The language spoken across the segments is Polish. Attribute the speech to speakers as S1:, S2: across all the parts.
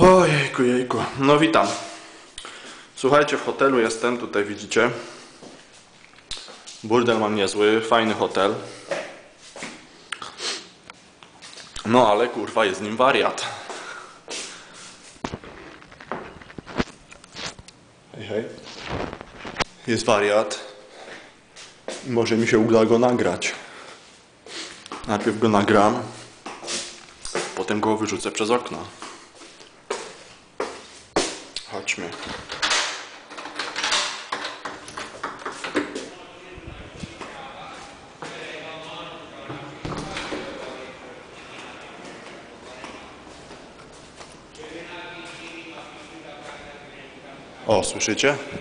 S1: Ojejku, jejku. No witam. Słuchajcie, w hotelu jestem, tutaj widzicie. Burdel mam niezły, fajny hotel. No ale kurwa jest nim wariat. Hej, hej. Jest wariat. Może mi się uda go nagrać. Najpierw go nagram, potem go wyrzucę przez okno. Chodźmy. O, słyszycie?
S2: życia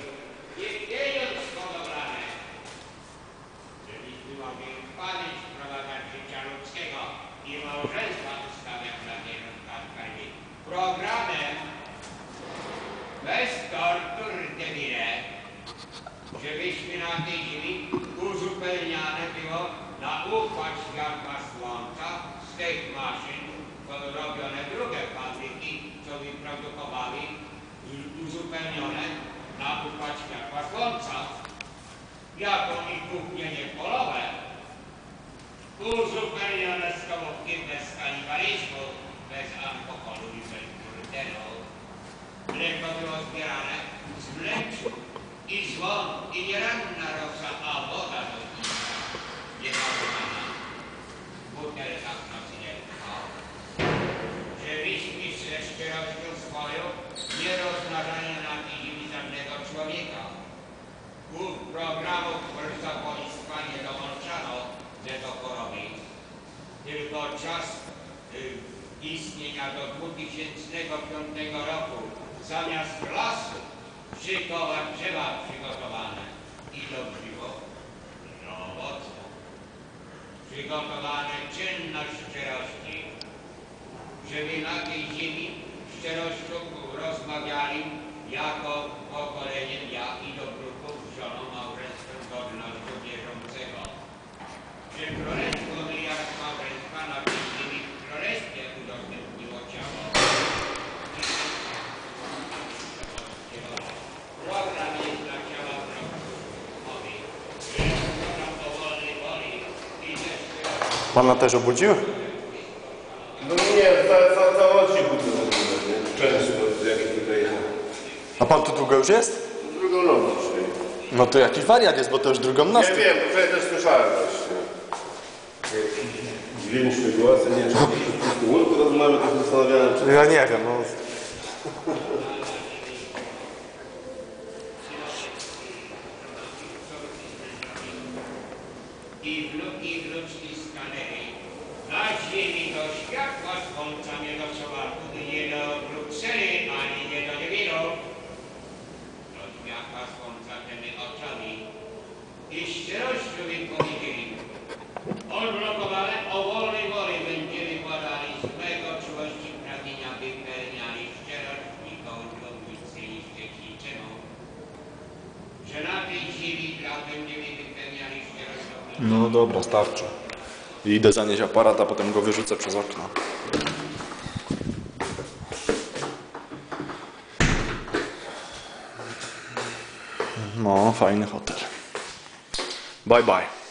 S2: żebyśmy na tej ziemi uzupełniane było na układ światła słońca z tych maszyn, co robione drugie fabryki, co wyprodukowali, uzupełnione na układ światła słońca jako i kuchnienie polowe, uzupełnione stołówkiem bez kanibalizmu, bez alkoholu i bez burdelu. Mleko było zbierane z mleczu i złom i nieranna rosa, a woda do picia nienaływana. W butelkach na cynielko. Żebyśmy ze szczerością swoją nie rozmnażali na tej ziemi żadnego człowieka. U programów Polska nie dołączano choroby, tylko czas y, istnienia do 2005 roku. Zamiast lasu szykować drzewa przygotowane. I do grzybo no owocne. Przygotowane
S1: Pana też obudził?
S3: No nie, za, za, za oczy budzę nie? Często, jak tutaj jechałem.
S1: A pan tu długo już jest?
S3: Drugą dzisiaj.
S1: No to jakiś wariat jest, bo to już drugą
S3: Nie
S1: następ.
S3: wiem, wczoraj też słyszałem właśnie. Dźwięczny głos, ja nie wiem, czy to przez komórkę rozmawiamy, to się zastanawiałem, czy...
S1: Ja nie wiem, no.
S2: i wnuki wnuczki stanęli. Na ziemi do światła słońca nie do Sowartu, nie do Brukseli, ani
S1: No dobra, starczy. Idę zanieść aparat, a potem go wyrzucę przez okno. No, fajny hotel. Bye bye.